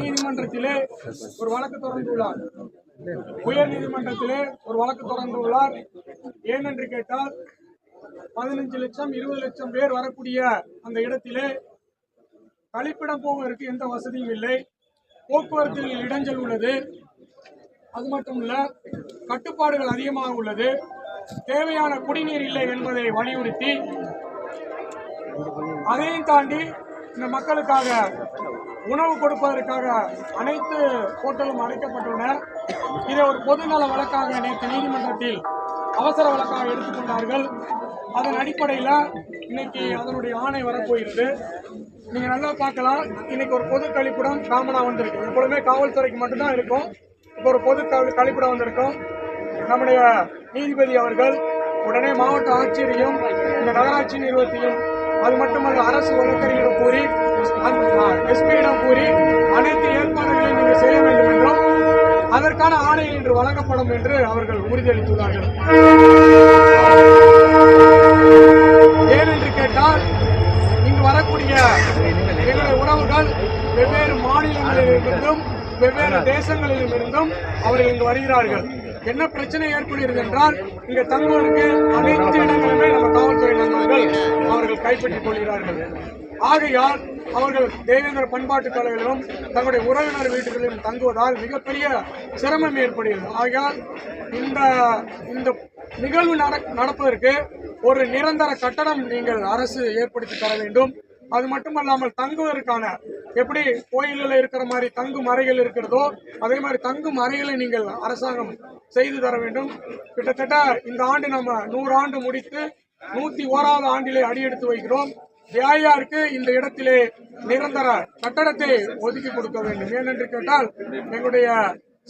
நீதிமன்றத்திலே ஒரு வழக்கு தொடர்ந்துள்ளார். உயர் நீதிமன்றத்திலே ஒரு வழக்கு தொடர்ந்துள்ளார். ஏனென்று கேட்டால் பதினஞ்சு லட்சம் இருபது லட்சம் பேர் வரக்கூடிய அந்த இடத்திலே கழிப்பிடம் போவதற்கு எந்த வசதியும் இல்லை. போக்குவரத்தில் இடைஞ்சல் உள்ளது. அது மட்டும் இல்ல கட்டுப்பாடுகள் அதிகமாக உள்ளது. தேவையான குடிநீர் இல்லை என்பதை வலியுறுத்தி அதையும் தாண்டி இந்த மக்களுக்காக உணவு கொடுப்பதற்காக அனைத்து ஹோட்டலும் அடைக்கப்பட்டுள்ளன. இதை ஒரு பொதுநல வழக்காக நேற்று நீதிமன்றத்தில் அவசர வழக்காக எடுத்துக்கொண்டார்கள். அதன் அடிப்படையில் இன்னைக்கு அதனுடைய ஆணை வரப்போயிருக்கு நீங்கள் நல்லா பார்க்கலாம். இன்னைக்கு ஒரு பொது கழிப்பிடம் காமனாக வந்திருக்கு. எப்பொழுதுமே காவல்துறைக்கு மட்டும்தான் இருக்கும். இப்போ ஒரு பொது கழிப்பிடம் வந்திருக்கும். நம்முடைய நீதிபதி அவர்கள் உடனே மாவட்ட ஆட்சியரையும் இந்த நகராட்சி நிறுவனத்தையும் அது மட்டுமல்ல அரசு வழக்கறிஞரிடம் கூறி எஸ்பியிடம் கூறி அனைத்து ஏற்பாடுகளையும் நீங்கள் செய்ய வேண்டும் என்றும் அதற்கான ஆணை இன்று வழங்கப்படும் என்று அவர்கள் உறுதியளித்துள்ளார்கள். ஏனென்று கேட்டால் இங்கு வரக்கூடிய எங்களுடைய உறவுகள் வெவ்வேறு மாநிலங்களிலிருந்தும் வெவ்வேறு தேசங்களிலும் இருந்தும் அவர்கள் இங்கு வருகிறார்கள். என்ன பிரச்சனை ஏற்படுகிறது என்றால் இங்க தங்குவதற்கு அனைத்து இடங்களுமே நம்ம காவல்துறை நண்பர்கள் அவர்கள் கைப்பற்றிக் கொள்கிறார்கள். ஆகையால் அவர்கள் தேவேந்திர பண்பாட்டு கலைகளிலும் தங்களுடைய உறவினர் வீடுகளிலும் தங்குவதால் மிகப்பெரிய சிரமம் ஏற்படுகிறது. ஆகையால் இந்த இந்த நிகழ்வு நட- நடப்பதற்கு ஒரு நிரந்தர கட்டணம் நீங்கள் அரசு ஏற்படுத்தி தர வேண்டும். அது மட்டுமல்லாமல் தங்குவதற்கான எப்படி கோயிலில் இருக்கிற மாதிரி தங்கு மறைகள் இருக்கிறதோ அதே மாதிரி தங்கும் அறைகளை நீங்கள் அரசாங்கம் செய்து தர வேண்டும். கிட்டத்தட்ட இந்த ஆண்டு நம்ம நூறு ஆண்டு முடித்து நூத்தி ஓராவது ஆண்டிலே அடியெடுத்து வைக்கிறோம். தியாயாருக்கு இந்த இடத்திலே நிரந்தர கட்டடத்தை ஒதுக்கி கொடுக்க வேண்டும். ஏனென்று கேட்டால் எங்களுடைய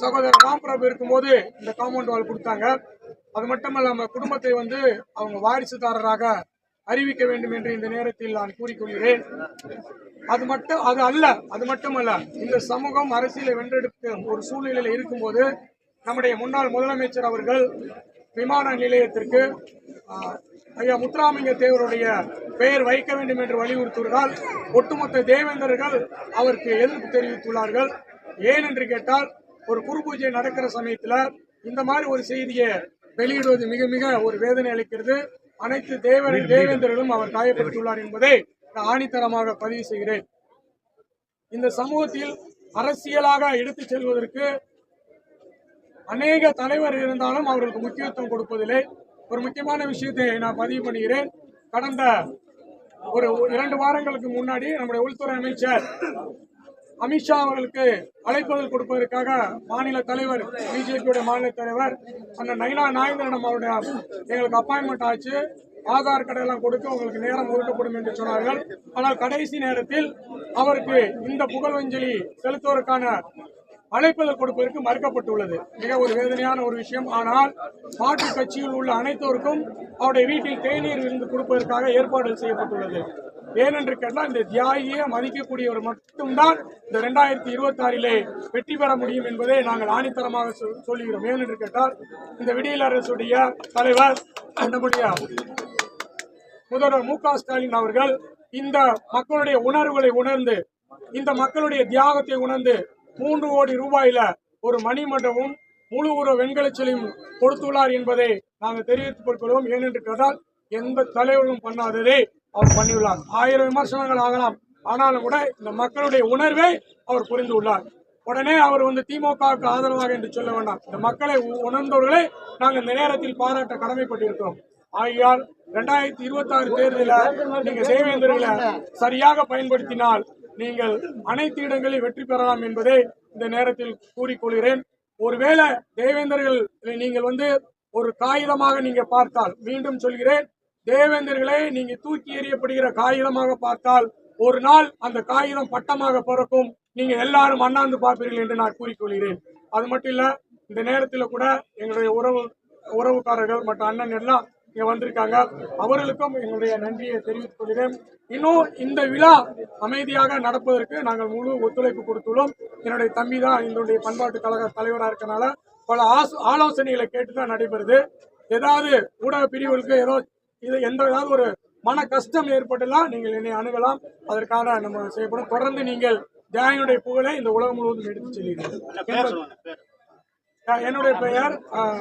சகோதரர் ராம்பிரபு இருக்கும்போது இந்த காம்பவுண்ட் வால் கொடுத்தாங்க. அது மட்டுமல்லாம குடும்பத்தை வந்து அவங்க வாரிசுதாரராக அறிவிக்க வேண்டும் என்று இந்த நேரத்தில் நான் கூறிக்கொள்கிறேன். அது மட்டும் அது அல்ல அது மட்டுமல்ல இந்த சமூகம் அரசியலை வென்றெடுக்க ஒரு சூழ்நிலையில் இருக்கும்போது நம்முடைய முன்னாள் முதலமைச்சர் அவர்கள் விமான நிலையத்திற்கு ஐயா முத்துராமலிங்க தேவருடைய பெயர் வைக்க வேண்டும் என்று வலியுறுத்துவதால் ஒட்டுமொத்த தேவேந்தர்கள் அவருக்கு எதிர்ப்பு தெரிவித்துள்ளார்கள். ஏன் என்று கேட்டால் ஒரு குரு பூஜை நடக்கிற சமயத்துல இந்த மாதிரி ஒரு செய்தியை வெளியிடுவது மிக மிக ஒரு வேதனை அளிக்கிறது. அனைத்து தேவ தேவேந்தர்களும் அவர் காயப்படுத்தியுள்ளார் என்பதை நான் ஆணித்தரமாக பதிவு செய்கிறேன். இந்த சமூகத்தில் அரசியலாக எடுத்துச் செல்வதற்கு அநேக தலைவர் இருந்தாலும் அவர்களுக்கு முக்கியத்துவம் கொடுப்பதில்லை. ஒரு முக்கியமான விஷயத்தை நான் பதிவு பண்ணுகிறேன். கடந்த ஒரு இரண்டு வாரங்களுக்கு முன்னாடி நம்முடைய உள்துறை அமைச்சர் அமித்ஷா அவர்களுக்கு அழைப்புதல் கொடுப்பதற்காக மாநில தலைவர் பிஜேபியுடைய மாநில தலைவர் அந்த நைனா நாயந்திரனம் அவருடைய எங்களுக்கு அப்பாயின்மெண்ட் ஆச்சு. ஆதார் கடையெல்லாம் கொடுத்து உங்களுக்கு நேரம் ஒதுக்கப்படும் என்று சொன்னார்கள். ஆனால் கடைசி நேரத்தில் அவருக்கு இந்த புகழஞ்சலி செலுத்துவதற்கான அழைப்புதல் கொடுப்பதற்கு மறுக்கப்பட்டுள்ளது. மிக ஒரு வேதனையான ஒரு விஷயம். ஆனால் பாட்டு கட்சியில் உள்ள அனைத்தோருக்கும் அவருடைய வீட்டில் தேநீர் இருந்து கொடுப்பதற்காக ஏற்பாடு செய்யப்பட்டுள்ளது. ஏனென்று கேட்டால் இந்த தியாகியை மதிக்கக்கூடியவர் மட்டும்தான் இந்த ரெண்டாயிரத்தி இருபத்தி ஆறிலே வெற்றி பெற முடியும் என்பதை நாங்கள் ஆணித்தரமாக சொல்லுகிறோம். ஏனென்று கேட்டால் இந்த விடியல் அரசுடைய தலைவர் நம்முடைய முதல்வர் மு ஸ்டாலின் அவர்கள் இந்த மக்களுடைய உணர்வுகளை உணர்ந்து இந்த மக்களுடைய தியாகத்தை உணர்ந்து மூன்று கோடி ரூபாயில ஒரு மணிமண்டபம் முழு உறவு வெண்கலச்சலையும் கொடுத்துள்ளார் என்பதை நாங்கள் தெரிவித்துக் கொள்கிறோம். ஏனென்று கேட்டால் எந்த தலைவரும் பண்ணாததை அவர் பண்ணியுள்ளார். ஆயிரம் விமர்சனங்கள் ஆகலாம். ஆனாலும் கூட இந்த மக்களுடைய உணர்வை அவர் புரிந்து உள்ளார் உடனே அவர் வந்து திமுகவுக்கு ஆதரவாக என்று சொல்ல வேண்டாம். இந்த மக்களை உ- உணர்ந்தவர்களை நாங்கள் இந்த நேரத்தில் பாராட்ட கடமைப்பட்டிருக்கிறோம். ஆகையால் இரண்டாயிரத்தி இருபத்தி ஆறு தேர்தலில் நீங்கள் தேவேந்திரர்களை சரியாக பயன்படுத்தினால் நீங்கள் அனைத்து இடங்களில் வெற்றி பெறலாம் என்பதை இந்த நேரத்தில் கூறிக்கொள்கிறேன். ஒருவேளை தேவேந்தர்கள் நீங்கள் வந்து ஒரு காகிதமாக நீங்க பார்த்தால் மீண்டும் சொல்கிறேன். தேவேந்தர்களை நீங்க தூக்கி எறியப்படுகிற காகிதமாக பார்த்தால் ஒரு நாள் அந்த காகிதம் பட்டமாக பிறக்கும். நீங்க எல்லாரும் அண்ணாந்து பார்ப்பீர்கள் என்று நான் கூறிக்கொள்கிறேன். அது மட்டும் இல்ல இந்த நேரத்தில் கூட எங்களுடைய உறவு உறவுக்காரர்கள் மற்ற அண்ணன் எல்லாம் இங்க வந்திருக்காங்க. அவர்களுக்கும் எங்களுடைய நன்றியை தெரிவித்துக் கொள்கிறேன். இன்னும் இந்த விழா அமைதியாக நடப்பதற்கு நாங்கள் முழு ஒத்துழைப்பு கொடுத்துள்ளோம். என்னுடைய தம்பி தான் எங்களுடைய பண்பாட்டு கழக தலைவராக இருக்கனால பல ஆலோசனைகளை கேட்டு தான் நடைபெறுது. ஏதாவது ஊடக பிரிவுகளுக்கு ஏதோ இது எந்த ஏதாவது ஒரு மன கஷ்டம் ஏற்பட்டெல்லாம் நீங்கள் என்னை அணுகலாம். அதற்கான நம்ம செய்யப்படும். தொடர்ந்து நீங்கள் தியானியுடைய புகழை இந்த உலகம் முழுவதும் எடுத்து செல்கிறீர்கள் என்னுடைய பெயர்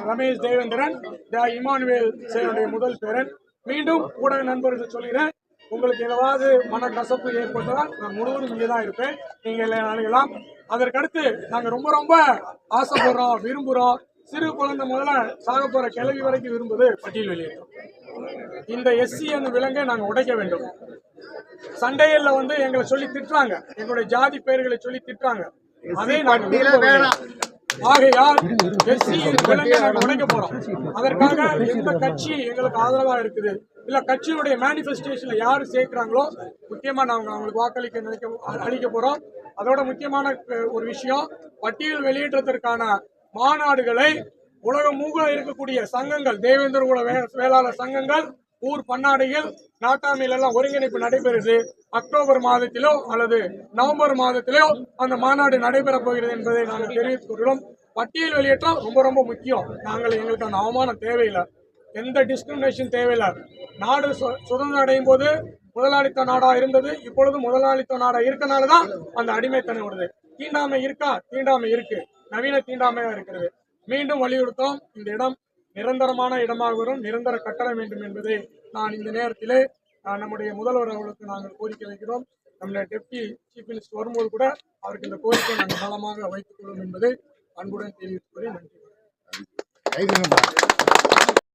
ரமேஷ் தேவேந்திரன். இமானுவேல் சேனுடைய முதல் பேரன். மீண்டும் ஊடக நண்பர்கள் சொல்கிறேன் உங்களுக்கு ஏதாவது மன கசப்பு ஏற்பட்டதால் நான் முழுவதும் இங்கே தான் இருப்பேன். நீங்கள் அணுகலாம். அதற்கடுத்து நாங்கள் ரொம்ப ரொம்ப ஆசைப்படுறோம் விரும்புகிறோம் சிறு குழந்தை முதல்ல சாக போகிற கிளவி வரைக்கும் விரும்புவது பட்டியல் வெளியேற்றம் இந்த எஸ்சி என்ற விலங்கை நாங்கள் உடைக்க வேண்டும். சண்டைகள்ல வந்து எங்களை சொல்லி திட்டுறாங்க. எங்களுடைய ஜாதி பெயர்களை சொல்லி திட்டுறாங்க. அதே நாங்க விரும்பவில்லை. ஆகையால் எஸ்சி விலங்கை நாங்க உடைக்க போறோம். அதற்காக எந்த கட்சி எங்களுக்கு ஆதரவா இருக்குது? இல்ல கட்சியுடைய மேனிபெஸ்டேஷன்ல யாரு சேர்க்கிறாங்களோ முக்கியமா நாங்க அவங்களுக்கு வாக்களிக்க நினைக்க அளிக்க போறோம். அதோட முக்கியமான ஒரு விஷயம் பட்டியல் வெளியேற்றத்திற்கான மாநாடுகளை உலகம் மூக இருக்கக்கூடிய சங்கங்கள் தேவேந்திர குல வேளாளர் சங்கங்கள் ஊர் பன்னாடைகள் நாட்டாமையில் எல்லாம் ஒருங்கிணைப்பு நடைபெறுது. அக்டோபர் மாதத்திலோ அல்லது நவம்பர் மாதத்திலோ அந்த மாநாடு நடைபெற போகிறது என்பதை நாங்கள் தெரிவித்துக் கொள்கிறோம் பட்டியல் வெளியேற்றம் ரொம்ப ரொம்ப முக்கியம். நாங்கள் எங்களுக்கு அந்த அவமானம் தேவையில்லை. எந்த டிஸ்கிரிமினேஷன் தேவையில்லை. நாடு சு- சுதந்திரம் அடையும் போது முதலாளித்த நாடா இருந்தது. இப்பொழுது முதலாளித்த நாடா இருக்கனால தான் அந்த அடிமைத்தனம் வருது. தீண்டாமை இருக்கா? தீண்டாமை இருக்கு. நவீன தீண்டாமையா இருக்கிறது. மீண்டும் வலியுறுத்தோம். இந்த இடம் நிரந்தரமான இடமாக வரும் நிரந்தர கட்டணம் வேண்டும் என்பதை நான் இந்த நேரத்திலே நம்முடைய முதல்வர் அவர்களுக்கு நாங்கள் கோரிக்கை வைக்கிறோம். நம்முடைய டெப்டி சீஃப் மினிஸ்டர் வரும்போது கூட அவருக்கு இந்த கோரிக்கை நாங்கள் பலமாக வைத்துக் கொள்வோம் என்பதை அன்புடன் தெரிவித்துக் கொள்கிறேன். நன்றி.